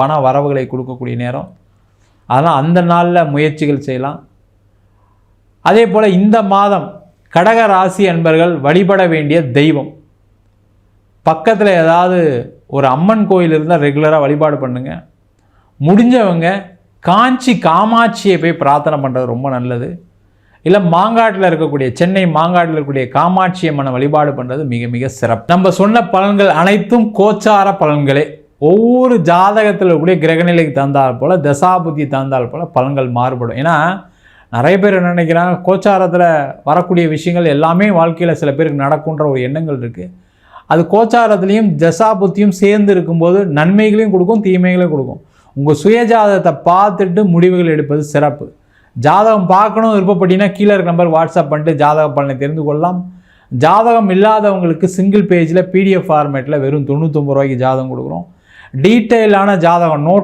பண வரவுகளை கொடுக்கக்கூடிய நேரம். அதனால் அந்த நாளில் முயற்சிகள் செய்யலாம். அதே போல் இந்த மாதம் கடக ராசி அன்பர்கள் வழிபட வேண்டிய தெய்வம். பக்கத்தில் ஏதாவது ஒரு அம்மன் கோயில் இருந்தால் ரெகுலராக வழிபாடு பண்ணுங்க. முடிஞ்சவங்க காஞ்சி காமாட்சியை போய் பிரார்த்தனை பண்ணுறது ரொம்ப நல்லது. இல்லை மாங்காட்டில் இருக்கக்கூடிய சென்னை மாங்காட்டில் இருக்கக்கூடிய காமாட்சி அம்மனை வழிபாடு பண்ணுறது மிக மிக சிறப்பு. நம்ம சொன்ன பலன்கள் அனைத்தும் கோச்சார பலன்களே. ஒவ்வொரு ஜாதகத்தில் இருக்கக்கூடிய கிரகநிலைக்கு தந்தால் போல் தசாபுத்தி தந்தால் போல் பலன்கள் மாறுபடும். ஏன்னா நிறைய பேர் என்ன நினைக்கிறாங்க கோச்சாரத்தில் வரக்கூடிய விஷயங்கள் எல்லாமே வாழ்க்கையில் சில பேருக்கு நடக்குன்ற ஒரு எண்ணங்கள் இருக்குது அது கோச்சாரத்துலேயும் தசாபுத்தியும் சேர்ந்து இருக்கும்போது நன்மைகளையும் கொடுக்கும் தீமைகளையும் கொடுக்கும். உங்கள் சுயஜாதகத்தை பார்த்துட்டு முடிவுகள் எடுப்பது சிறப்பு. ஜாதகம் பார்க்கணும் விருப்பப்பட்டீங்கன்னா கீழே இருக்க நம்பர் வாட்ஸ்அப் பண்ணிட்டு ஜாதக பலனை தெரிந்து கொள்ளலாம். ஜாதகம் இல்லாதவங்களுக்கு சிங்கிள் பேஜில் பிடிஎஃப் ஃபார்மேட்டில் வெறும் தொண்ணூற்றொம்பது ரூபாய்க்கு ஜாதகம் கொடுக்குறோம். டீட்டெயிலான ஜாதகம் நோட்